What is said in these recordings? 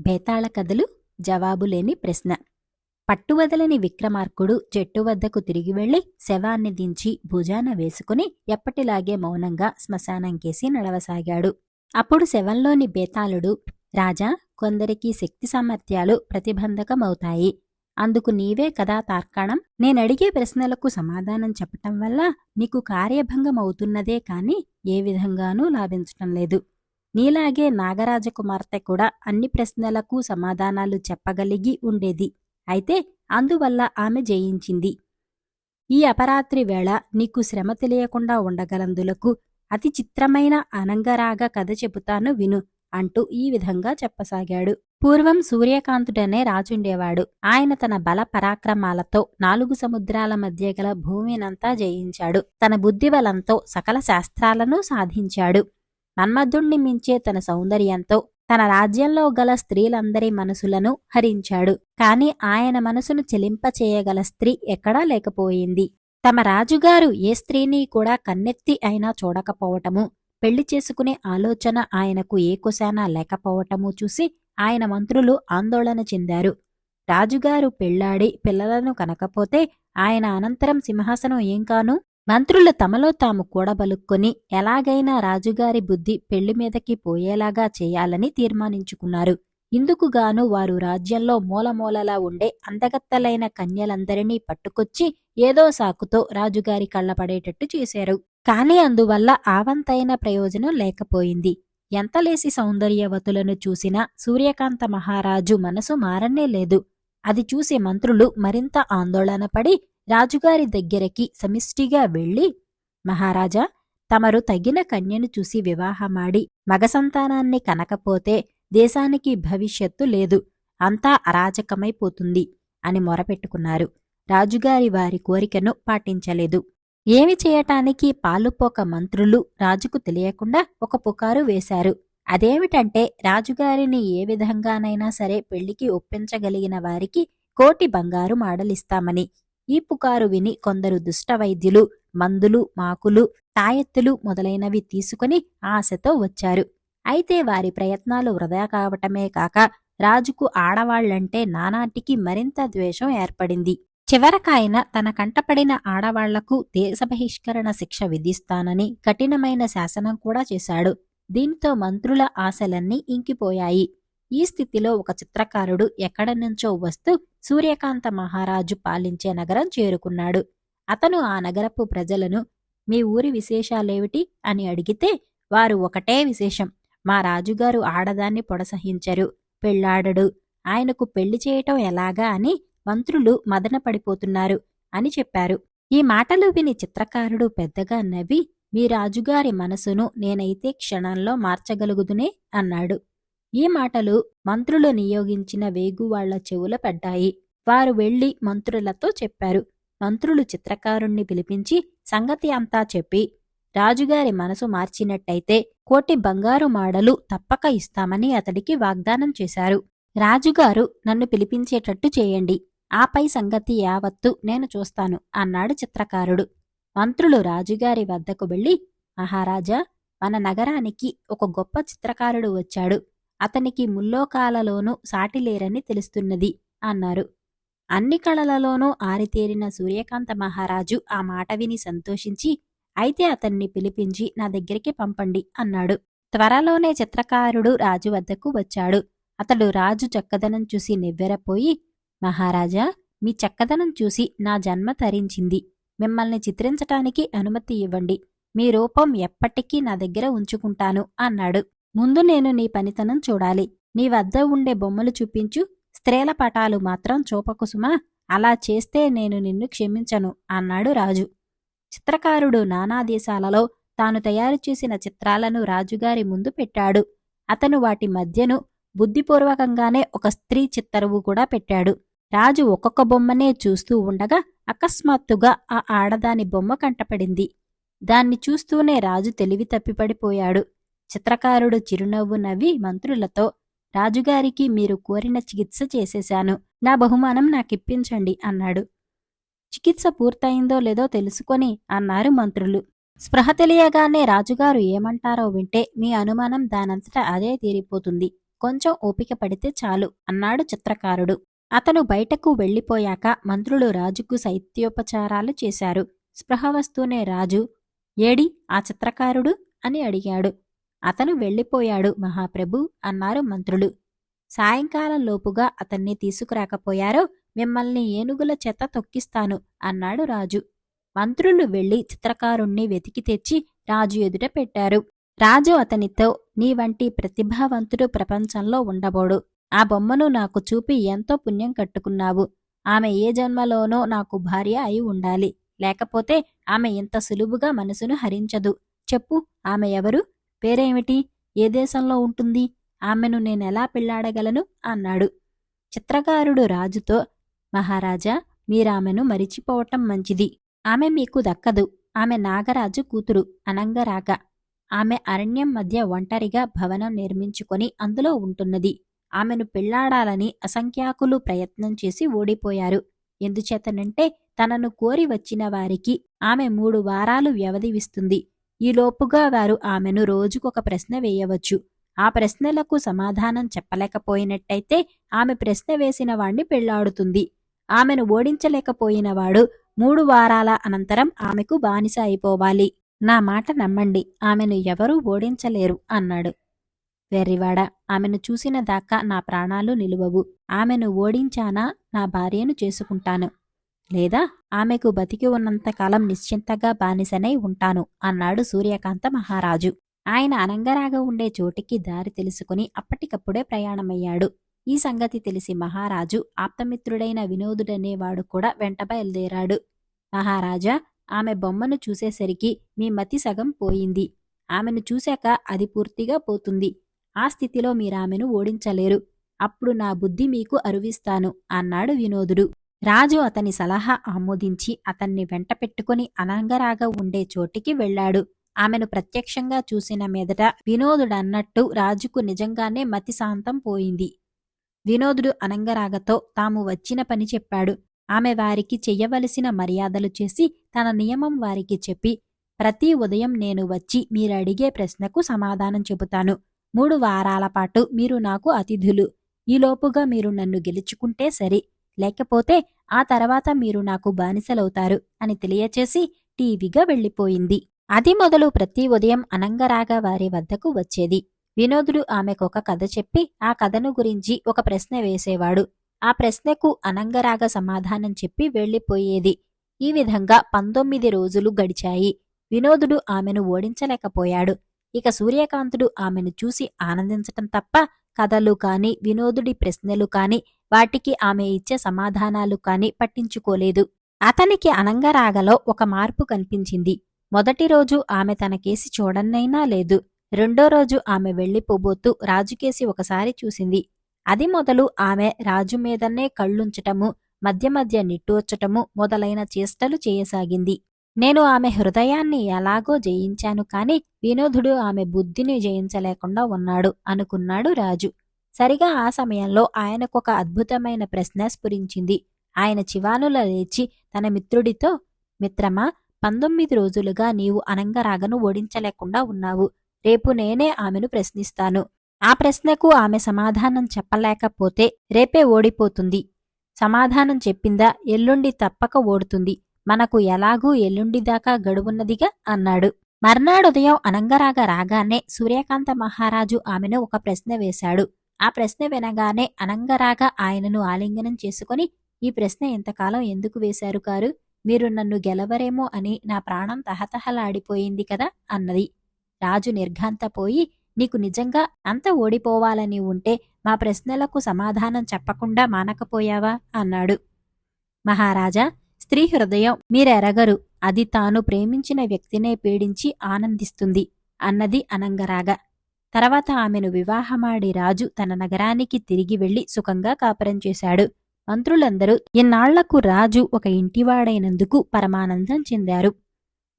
బేతాళ కథలు జవాబులేని ప్రశ్న. పట్టువదలని విక్రమార్కుడు చెట్టు వద్దకు తిరిగి వెళ్ళి శవాన్ని దించి భుజాన వేసుకుని ఎప్పటిలాగే మౌనంగా శ్మశానంకేసి నడవసాగాడు. అప్పుడు శవంలోని బేతాళుడు రాజా కొందరికి శక్తి సామర్థ్యాలు ప్రతిబంధకమవుతాయి. అందుకు నీవే కదా తార్కాణం? నేనడిగే ప్రశ్నలకు సమాధానం చెప్పటం వల్ల నీకు కార్యభంగం అవుతున్నదే కాని ఏ విధంగానూ లాభించటం లేదు. నీలాగే నాగరాజకుమార్తె కూడా అన్ని ప్రశ్నలకు సమాధానాలు చెప్పగలిగి ఉండేది. అయితే అందువల్ల ఆమె జయించింది. ఈ అపరాత్రి వేళ నీకు శ్రమ తెలియకుండా ఉండగలందులకు అతి చిత్రమైన అనంగరాగ కథ చెబుతాను విను అంటూ ఈ విధంగా చెప్పసాగాడు. పూర్వం సూర్యకాంతుడనే రాజుండేవాడు. ఆయన తన బల పరాక్రమాలతో నాలుగు సముద్రాల మధ్య గల భూమినంతా జయించాడు. తన బుద్ధిబలంతో సకల శాస్త్రాలను సాధించాడు. మన్మధుణ్ణి మించే తన సౌందర్యంతో తన రాజ్యంలో గల స్త్రీలందరి మనసులను హరించాడు. కాని ఆయన మనసును చెలింపచేయగల స్త్రీ ఎక్కడా లేకపోయింది. తమ రాజుగారు ఏ స్త్రీని కూడా కన్నెత్తి అయినా చూడకపోవటము పెళ్ళి చేసుకునే ఆలోచన ఆయనకు ఏ కుశానా లేకపోవటము చూసి ఆయన మంత్రులు ఆందోళన చెందారు. రాజుగారు పెళ్ళాడి పిల్లలను కనకపోతే ఆయన అనంతరం సింహాసనం ఏం కాను? మంత్రులు తమలో తాము కూడబలుక్కొని ఎలాగైనా రాజుగారి బుద్ధి పెళ్ళి మీదకి పోయేలాగా చేయాలని తీర్మానించుకున్నారు. ఇందుకుగాను వారు రాజ్యంలో మూలమూలలా ఉండే అందగత్తలైన కన్యలందరినీ పట్టుకొచ్చి ఏదో సాకుతో రాజుగారి కళ్ళపడేటట్టు చేశారు. కాని అందువల్ల ఆవంతైన ప్రయోజనం లేకపోయింది. ఎంతలేసి సౌందర్యవతులను చూసినా సూర్యకాంత మహారాజు మనసు మారనే లేదు. అది చూసి మంత్రులు మరింత ఆందోళనపడి రాజుగారి దగ్గరికి సమిష్టిగా వెళ్ళి మహారాజా తమరు తగిన కన్యను చూసి వివాహమాడి మగ సంతానాన్ని కనకపోతే దేశానికి భవిష్యత్తు లేదు అంతా అరాచకమైపోతుంది అని మొరపెట్టుకున్నారు. రాజుగారి వారి కోరికను పాటించలేదు. ఏమి చేయటానికి పాలుపోక మంత్రులు రాజుకు తెలియకుండా ఒక పుకారు వేశారు. అదేమిటంటే రాజుగారిని ఏ విధంగానైనా సరే పెళ్ళికి ఒప్పించగలిగిన వారికి కోటి బంగారు మాడలిస్తామని. ఈ పుకారు విని కొందరు దుష్ట వైద్యులు మందులు మాకులు తాయెత్తులు మొదలైనవి తీసుకుని ఆశతో వచ్చారు. అయితే వారి ప్రయత్నాలు వృధా కావటమే కాక రాజుకు ఆడవాళ్ళంటే నానాటికి మరింత ద్వేషం ఏర్పడింది. చివరకాయన తన కంటపడిన ఆడవాళ్ళకు దేశ బహిష్కరణ శిక్ష విధిస్తానని కఠినమైన శాసనం కూడా చేశాడు. దీంతో మంత్రుల ఆశలన్నీ ఇంకిపోయాయి. ఈ స్థితిలో ఒక చిత్రకారుడు ఎక్కడి నుంచో వస్తూ సూర్యకాంత మహారాజు పాలించే నగరం చేరుకున్నాడు. అతను ఆ నగరపు ప్రజలను మీ ఊరి విశేషాలేమిటి? అని అడిగితే వారు ఒకటే విశేషం. మా రాజుగారు ఆడదాన్ని పొడసహించరు. పెళ్ళాడడు ఆయనకు పెళ్ళి చేయటం ఎలాగా అని మంత్రులు మదన పడిపోతున్నారు అని చెప్పారు. ఈ మాటలు విని చిత్రకారుడు పెద్దగా నవ్వి మీ రాజుగారి మనసును నేనైతే క్షణంలో మార్చగలుగుదునే అన్నాడు. ఈ మాటలు మంత్రులు నియోగించిన వేగువాళ్ళ చెవుల పడ్డాయి. వారు వెళ్ళి మంత్రులతో చెప్పారు. మంత్రులు చిత్రకారుణ్ణి పిలిపించి సంగతి అంతా చెప్పి రాజుగారి మనసు మార్చినట్టయితే కోటి బంగారు మాడలు తప్పక ఇస్తామని అతడికి వాగ్దానం చేశారు. రాజుగారు నన్ను పిలిపించేటట్టు చేయండి. ఆపై సంగతి యావత్తు నేను చూస్తాను అన్నాడు చిత్రకారుడు. మంత్రులు రాజుగారి వద్దకు వెళ్ళి మహారాజా మన నగరానికి ఒక గొప్ప చిత్రకారుడు వచ్చాడు. అతనికి ముల్లోకాలలోనూ సాటిలేరని తెలుస్తున్నది అన్నారు. అన్ని కళలలోనూ ఆరితేరిన సూర్యకాంత మహారాజు ఆ మాట విని సంతోషించి అయితే అతన్ని పిలిపించి నా దగ్గరికి పంపండి అన్నాడు. త్వరలోనే చిత్రకారుడు రాజు వద్దకు వచ్చాడు. అతడు రాజు చక్కదనం చూసి నివ్వెరపోయి మహారాజా మీ చక్కదనం చూసి నా జన్మ తరించింది. మిమ్మల్ని చిత్రించటానికి అనుమతి ఇవ్వండి. మీ రూపం ఎప్పటికీ నా దగ్గర ఉంచుకుంటాను అన్నాడు. ముందు నేను నీ పనితనం చూడాలి. నీ వద్ద ఉండే బొమ్మలు చూపించు. స్త్రీల పటాలు మాత్రం చూపకుసుమా. అలా చేస్తే నేను నిన్ను క్షమించను అన్నాడు రాజు. చిత్రకారుడు నానా దేశాలలో తాను తయారు చేసిన చిత్రాలను రాజుగారి ముందు పెట్టాడు. అతను వాటి మధ్యను బుద్ధిపూర్వకంగానే ఒక స్త్రీ చిత్తరువు కూడా పెట్టాడు. రాజు ఒక్కొక్క బొమ్మనే చూస్తూ ఉండగా అకస్మాత్తుగా ఆ ఆడదాని బొమ్మ కంటపడింది. దాన్ని చూస్తూనే రాజు తెలివి తప్పిపడిపోయాడు. చిత్రకారుడు చిరునవ్వు నవ్వి మంత్రులతో రాజుగారికి మీరు కోరిన చికిత్స చేసేశాను. నా బహుమానం నాకిప్పించండి అన్నాడు. చికిత్స పూర్తయిందో లేదో తెలుసుకొని అన్నారు మంత్రులు. స్పృహ తెలియగానే రాజుగారు ఏమంటారో వింటే మీ అనుమానం దానంతట అదే తీరిపోతుంది. కొంచెం ఓపిక పడితే చాలు అన్నాడు చిత్రకారుడు. అతను బయటకు వెళ్ళిపోయాక మంత్రులు రాజుకు శైత్యోపచారాలు చేశారు. స్పృహ వస్తూనే రాజు. ఏడి ఆ చిత్రకారుడు? అని అడిగాడు. అతను వెళ్ళిపోయాడు మహాప్రభు అన్నారు మంత్రులు. సాయంకాలం లోపుగా అతన్ని తీసుకురాకపోయారో మిమ్మల్ని ఏనుగుల చెత్త తొక్కిస్తాను అన్నాడు రాజు. మంత్రులు వెళ్ళి చిత్రకారుణ్ణి వెతికి తెచ్చి రాజు ఎదుట పెట్టారు. రాజు అతనితో నీ వంటి ప్రతిభావంతుడు ప్రపంచంలో ఉండబోడు. ఆ బొమ్మను నాకు చూపి ఎంతో పుణ్యం కట్టుకున్నావు. ఆమె ఏ జన్మలోనో నాకు భార్య అయి ఉండాలి. లేకపోతే ఆమె ఇంత సులువుగా మనసును హరించదు. చెప్పు ఆమె ఎవరు? పేరేమిటి? ఏ దేశంలో ఉంటుంది? ఆమెను నేనెలా పెళ్ళాడగలను? అన్నాడు. చిత్రకారుడు రాజుతో మహారాజా మీరామెను మరిచిపోవటం మంచిది. ఆమె మీకు దక్కదు. ఆమె నాగరాజు కూతురు. అనంగరాగ. ఆమె అరణ్యం మధ్య ఒంటరిగా భవనం నిర్మించుకొని అందులో ఉంటున్నది. ఆమెను పెళ్ళాడాలని అసంఖ్యాకులు ప్రయత్నం చేసి ఓడిపోయారు. ఎందుచేతనంటే తనను కోరి వచ్చిన వారికి ఆమె మూడు వారాలు వ్యవధివిస్తుంది ఈలోపుగా వారు ఆమెను రోజుకొక ప్రశ్న వేయవచ్చు. ఆ ప్రశ్నలకు సమాధానం చెప్పలేకపోయినట్టయితే ఆమె ప్రశ్న వేసిన వాణ్ణి పెళ్ళాడుతుంది. ఆమెను ఓడించలేకపోయినవాడు మూడు వారాల అనంతరం ఆమెకు బానిస అయిపోవాలి. నా మాట నమ్మండి ఆమెను ఎవరూ ఓడించలేరు అన్నాడు. వెర్రివాడ ఆమెను చూసిన దాకా నా ప్రాణాలు నిలువవు. ఆమెను ఓడించానా? నా భార్యను చేసుకుంటాను. లేదా ఆమెకు బతికి ఉన్నంతకాలం నిశ్చింతగా బానిసనై ఉంటాను అన్నాడు సూర్యకాంత మహారాజు. ఆయన అనంగరాగా ఉండే చోటికి దారి తెలుసుకుని అప్పటికప్పుడే ప్రయాణమయ్యాడు. ఈ సంగతి తెలిసి మహారాజు ఆప్తమిత్రుడైన వినోదుడనేవాడు కూడా వెంట బయలుదేరాడు. మహారాజా ఆమె బొమ్మను చూసేసరికి మీ మతి సగం పోయింది. ఆమెను చూశాక అది పూర్తిగా పోతుంది. ఆ స్థితిలో మీరామెను ఓడించలేరు. అప్పుడు నా బుద్ధి మీకు అరువిస్తాను అన్నాడు వినోదుడు. రాజు అతని సలహా ఆమోదించి అతన్ని వెంట పెట్టుకుని అనంగరాగా ఉండే చోటికి వెళ్ళాడు. ఆమెను ప్రత్యక్షంగా చూసిన మీదట వినోదుడన్నట్టు రాజుకు నిజంగానే మతి శాంతం పోయింది. వినోదుడు అనంగరాగతో తాము వచ్చిన పని చెప్పాడు. ఆమె వారికి చెయ్యవలసిన మర్యాదలు చేసి తన నియమం వారికి చెప్పి ప్రతి ఉదయం నేను వచ్చి మీరడిగే ప్రశ్నకు సమాధానం చెబుతాను. మూడు వారాల పాటు మీరు నాకు అతిథులు. ఈలోపుగా మీరు నన్ను గెలుచుకుంటే సరి. లేకపోతే ఆ తర్వాత మీరు నాకు బానిసలవుతారు అని తెలియచేసి టీవీగా వెళ్ళిపోయింది. అది మొదలు ప్రతి ఉదయం అనంగరాగా వారి వద్దకు వచ్చేది. వినోదుడు ఆమెకొక కథ చెప్పి ఆ కథను గురించి ఒక ప్రశ్న వేసేవాడు. ఆ ప్రశ్నకు అనంగరాగ సమాధానం చెప్పి వెళ్ళిపోయేది. ఈ విధంగా పంతొమ్మిది రోజులు గడిచాయి. వినోదుడు ఆమెను ఓడించలేకపోయాడు. ఇక సూర్యకాంతుడు ఆమెను చూసి ఆనందించటం తప్ప కథలు కాని వినోదుడి ప్రశ్నలు కాని వాటికి ఆమె ఇచ్చే సమాధానాలు కాని పట్టించుకోలేదు. అతనికి అనంగరాగలో ఒక మార్పు కనిపించింది. మొదటి రోజు ఆమె తనకేసి చూడన్నైనా లేదు. రెండో రోజు ఆమె వెళ్ళిపోబోతూ రాజుకేసి ఒకసారి చూసింది. అది మొదలు ఆమె రాజు మీదనే కళ్ళుంచటము మధ్య మధ్య నిట్టూర్చటము మొదలైన చేష్టలు చేయసాగింది. నేను ఆమె హృదయాన్ని ఎలాగో జయించాను కాని వినోదుడు ఆమె బుద్ధిని జయించలేకుండా ఉన్నాడు అనుకున్నాడు రాజు. సరిగా ఆ సమయంలో ఆయనకొక అద్భుతమైన ప్రశ్న స్ఫురించింది. ఆయన చివానుల లేచి తన మిత్రుడితో మిత్రమా పంతొమ్మిది రోజులుగా నీవు అనంగరాగను ఓడించలేకుండా ఉన్నావు. రేపు నేనే ఆమెను ప్రశ్నిస్తాను. ఆ ప్రశ్నకు ఆమె సమాధానం చెప్పలేకపోతే రేపే ఓడిపోతుంది. సమాధానం చెప్పిందా ఎల్లుండి తప్పక ఓడుతుంది. మనకు ఎలాగూ ఎల్లుండి దాకా గడువున్నదిగా అన్నాడు. మర్నాడుదయం అనంగరాగ రాగానే సూర్యకాంత మహారాజు ఆమెను ఒక ప్రశ్న వేశాడు. ఆ ప్రశ్న వినగానే అనంగరాగ ఆయనను ఆలింగనం చేసుకుని ఈ ప్రశ్న ఎంతకాలం ఎందుకు వేశారు కారు? మీరు నన్ను గెలవరేమో అని నా ప్రాణం తహతహలాడిపోయింది కదా అన్నది. రాజు నిర్ఘాంతపోయి నీకు నిజంగా అంత ఓడిపోవాలని ఉంటే మా ప్రశ్నలకు సమాధానం చెప్పకుండా మానకపోయావా? అన్నాడు. మహారాజా స్త్రీ హృదయం మీరెరగరు. అది తాను ప్రేమించిన వ్యక్తినే పీడించి ఆనందిస్తుంది అన్నది అనంగరాగ. తర్వాత ఆమెను వివాహమాడి రాజు తన నగరానికి తిరిగి వెళ్ళి సుఖంగా కాపురం చేశాడు. మంత్రులందరూ ఇన్నాళ్ళకు రాజు ఒక ఇంటివాడైనందుకు పరమానందం చెందారు.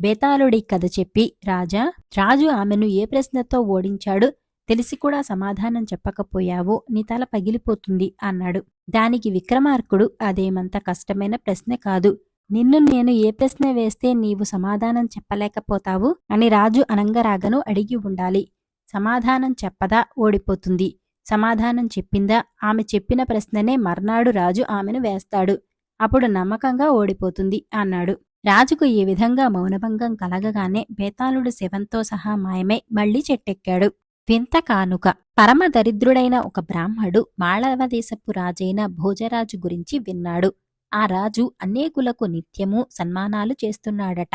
బేతాళుడి కథ చెప్పి రాజా రాజు ఆమెను ఏ ప్రశ్నతో ఓడించాడు? తెలిసి కూడా సమాధానం చెప్పకపోయావో? నీ తల పగిలిపోతుంది అన్నాడు. దానికి విక్రమార్కుడు అదేమంత కష్టమైన ప్రశ్న కాదు. నిన్ను నేను ఏ ప్రశ్న వేస్తే నీవు సమాధానం చెప్పలేకపోతావు? అని రాజు అనంగరాగను అడిగి ఉండాలి. సమాధానం చెప్పదా ఓడిపోతుంది. సమాధానం చెప్పిందా? ఆమె చెప్పిన ప్రశ్ననే మర్నాడు రాజు ఆమెను వేస్తాడు. అప్పుడు నమ్మకంగా ఓడిపోతుంది అన్నాడు. రాజుకు ఈ విధంగా మౌనభంగం కలగగానే బేతాళుడు శివంతో సహా మాయమై మళ్ళీ చెట్టెక్కాడు. వింత కానుక. పరమ దరిద్రుడైన ఒక బ్రాహ్మడు మాళవదేశపు రాజైన భోజరాజు గురించి విన్నాడు. ఆ రాజు అనేకులకు నిత్యము సన్మానాలు చేస్తున్నాడట.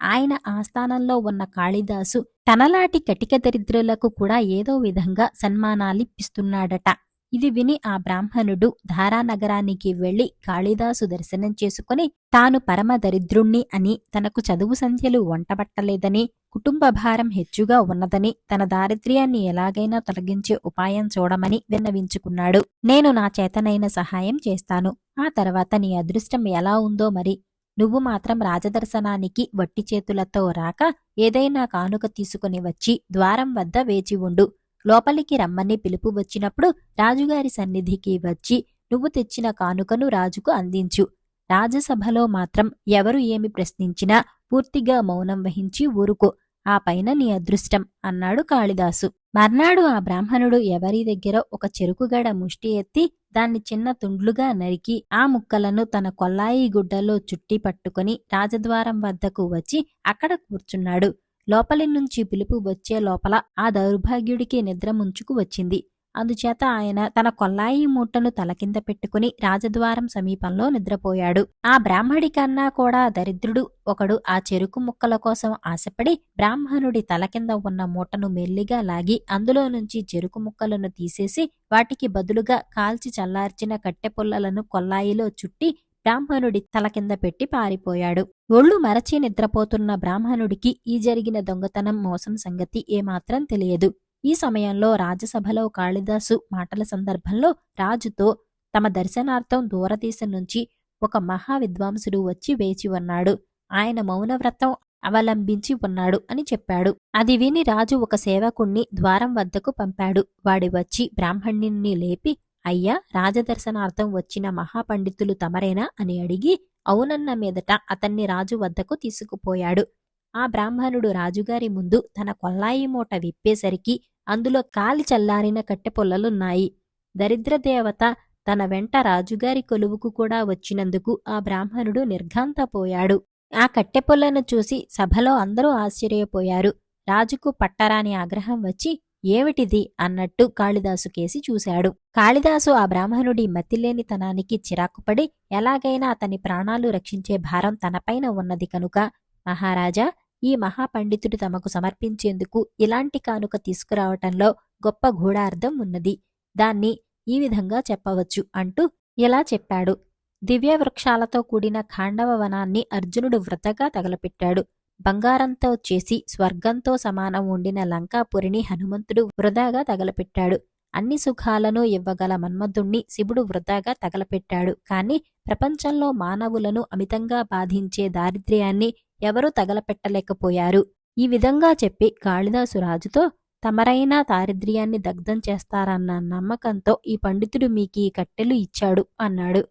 ఆయన ఆస్థానంలో ఉన్న కాళిదాసు తనలాటి కటిక దరిద్రులకు కూడా ఏదో విధంగా సన్మానాలిప్పిస్తున్నాడట. ఇది విని ఆ బ్రాహ్మణుడు ధారానగరానికి వెళ్ళి కాళిదాసు దర్శనం చేసుకుని తాను పరమ దరిద్రుణ్ణి అని తనకు చదువు సంధ్యలు వంటబట్టలేదని కుటుంబ భారం హెచ్చుగా ఉన్నదని తన దారిద్ర్యాన్ని ఎలాగైనా తొలగించే ఉపాయం చూడమని విన్నవించుకున్నాడు. నేను నా చేతనైన సహాయం చేస్తాను. ఆ తర్వాత నీ అదృష్టం ఎలా ఉందో మరి నువ్వు మాత్రం రాజదర్శనానికి వట్టి చేతులతో రాక ఏదైనా కానుక తీసుకుని వచ్చి ద్వారం వద్ద వేచి ఉండు. లోపలికి రమ్మని పిలుపు వచ్చినప్పుడు రాజుగారి సన్నిధికి వచ్చి నువ్వు తెచ్చిన కానుకను రాజుకు అందించు. రాజసభలో మాత్రం ఎవరు ఏమి ప్రశ్నించినా పూర్తిగా మౌనం వహించి ఊరుకో. ఆ పైన నీ అదృష్టం అన్నాడు కాళిదాసు. మర్నాడు ఆ బ్రాహ్మణుడు ఎవరి దగ్గర ఒక చెరుకుగడ ముష్టి ఎత్తి దాన్ని చిన్న తుండ్లుగా నరికి ఆ ముక్కలను తన కొల్లాయి గుడ్డలో చుట్టి పట్టుకుని రాజద్వారం వద్దకు వచ్చి అక్కడ కూర్చున్నాడు. లోపలి నుంచి పిలుపు వచ్చే లోపల ఆ దౌర్భాగ్యుడికి నిద్ర ముంచుకు వచ్చింది. అందుచేత ఆయన తన కొల్లాయి మూటను తల కింద పెట్టుకుని రాజద్వారం సమీపంలో నిద్రపోయాడు. ఆ బ్రాహ్మడి కన్నా కూడా దరిద్రుడు ఒకడు ఆ చెరుకు ముక్కల కోసం ఆశపడి బ్రాహ్మణుడి తల కింద ఉన్న మూటను మెల్లిగా లాగి అందులో నుంచి చెరుకు ముక్కలను తీసేసి వాటికి బదులుగా కాల్చి చల్లార్చిన కట్టె పుల్లలను కొల్లాయిలో చుట్టి బ్రాహ్మణుడి తల కింద పెట్టి పారిపోయాడు. ఒళ్ళు మరచి నిద్రపోతున్న బ్రాహ్మణుడికి ఈ జరిగిన దొంగతనం మోసం సంగతి ఏమాత్రం తెలియదు. ఈ సమయంలో రాజసభలో కాళిదాసు మాటల సందర్భంలో రాజుతో తమ దర్శనార్థం దూరదేశం నుంచి ఒక మహా విద్వాంసుడు వచ్చి వేచి ఉన్నాడు. ఆయన మౌనవ్రతం అవలంబించి ఉన్నాడు అని చెప్పాడు. అది విని రాజు ఒక సేవకుణ్ణి ద్వారం వద్దకు పంపాడు. వాడి వచ్చి బ్రాహ్మణుణ్ణి లేపి అయ్యా రాజదర్శనార్థం వచ్చిన మహాపండితులు తమరేనా? అని అడిగి అవునన్న మీదట అతన్ని రాజు వద్దకు తీసుకుపోయాడు. ఆ బ్రాహ్మణుడు రాజుగారి ముందు తన కొల్లాయి మూట విప్పేసరికి అందులో కాలి చల్లారిన కట్టెపొల్లలున్నాయి దరిద్రదేవత తన వెంట రాజుగారి కొలువుకు కూడా వచ్చినందుకు ఆ బ్రాహ్మణుడు నిర్ఘాంతపోయాడు. ఆ కట్టెపొల్లను చూసి సభలో అందరూ ఆశ్చర్యపోయారు. రాజుకు పట్టరాని ఆగ్రహం వచ్చి ఏమిటిది? అన్నట్టు కాళిదాసు కేసి చూశాడు. కాళిదాసు ఆ బ్రాహ్మణుడి మతిలేనితనానికి చిరాకుపడి ఎలాగైనా అతని ప్రాణాలు రక్షించే భారం తనపైన ఉన్నది కనుక మహారాజా ఈ మహాపండితుడు తమకు సమర్పించేందుకు ఇలాంటి కానుక తీసుకురావటంలో గొప్ప గూఢార్థం ఉన్నది. దాన్ని ఈ విధంగా చెప్పవచ్చు అంటూ ఇలా చెప్పాడు. దివ్యవృక్షాలతో కూడిన ఖాండవ వనాన్ని అర్జునుడు వృతగా తగలపెట్టాడు. బంగారంతో చేసి స్వర్గంతో సమానం ఉండిన లంకాపురిని హనుమంతుడు వృధాగా తగలపెట్టాడు. అన్ని సుఖాలను ఇవ్వగల మన్మధుణ్ణి శివుడు వృధాగా తగలపెట్టాడు. కాని ప్రపంచంలో మానవులను అమితంగా బాధించే దారిద్ర్యాన్ని ఎవరూ తగలపెట్టలేకపోయారు. ఈ విధంగా చెప్పి కాళిదాసు రాజుతో తమరైనా దారిద్ర్యాన్ని దగ్ధం చేస్తారన్న నమ్మకంతో ఈ పండితుడు మీకీ కట్టెలు ఇచ్చాడు అన్నాడు.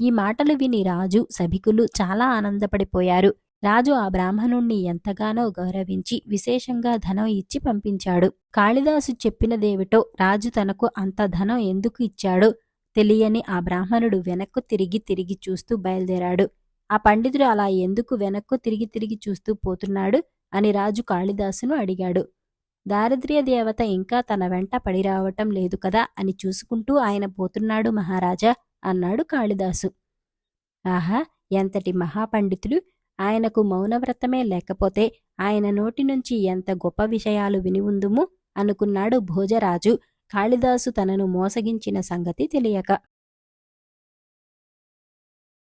ఈ మాటలు విని రాజు సభికులు చాలా ఆనందపడిపోయారు. రాజు ఆ బ్రాహ్మణుణ్ణి ఎంతగానో గౌరవించి విశేషంగా ధనం ఇచ్చి పంపించాడు. కాళిదాసు చెప్పినదేమిటో రాజు తనకు అంత ధనం ఎందుకు ఇచ్చాడో తెలియని ఆ బ్రాహ్మణుడు వెనక్కు తిరిగి తిరిగి చూస్తూ బయలుదేరాడు. ఆ పండితుడు అలా ఎందుకు వెనక్కు తిరిగి తిరిగి చూస్తూ పోతున్నాడు అని రాజు కాళిదాసును అడిగాడు. దారిద్ర్య దేవత ఇంకా తన వెంట పడి రావటం లేదు కదా అని చూసుకుంటూ ఆయన పోతున్నాడు మహారాజా అన్నాడు కాళిదాసు. ఆహా ఎంతటి మహాపండితుడు. ఆయనకు మౌనవ్రతమే లేకపోతే ఆయన నోటి నుంచి ఎంత గొప్ప విషయాలు విని ఉందుము అనుకున్నాడు భోజరాజు. కాళిదాసు తనను మోసగించిన సంగతి తెలియక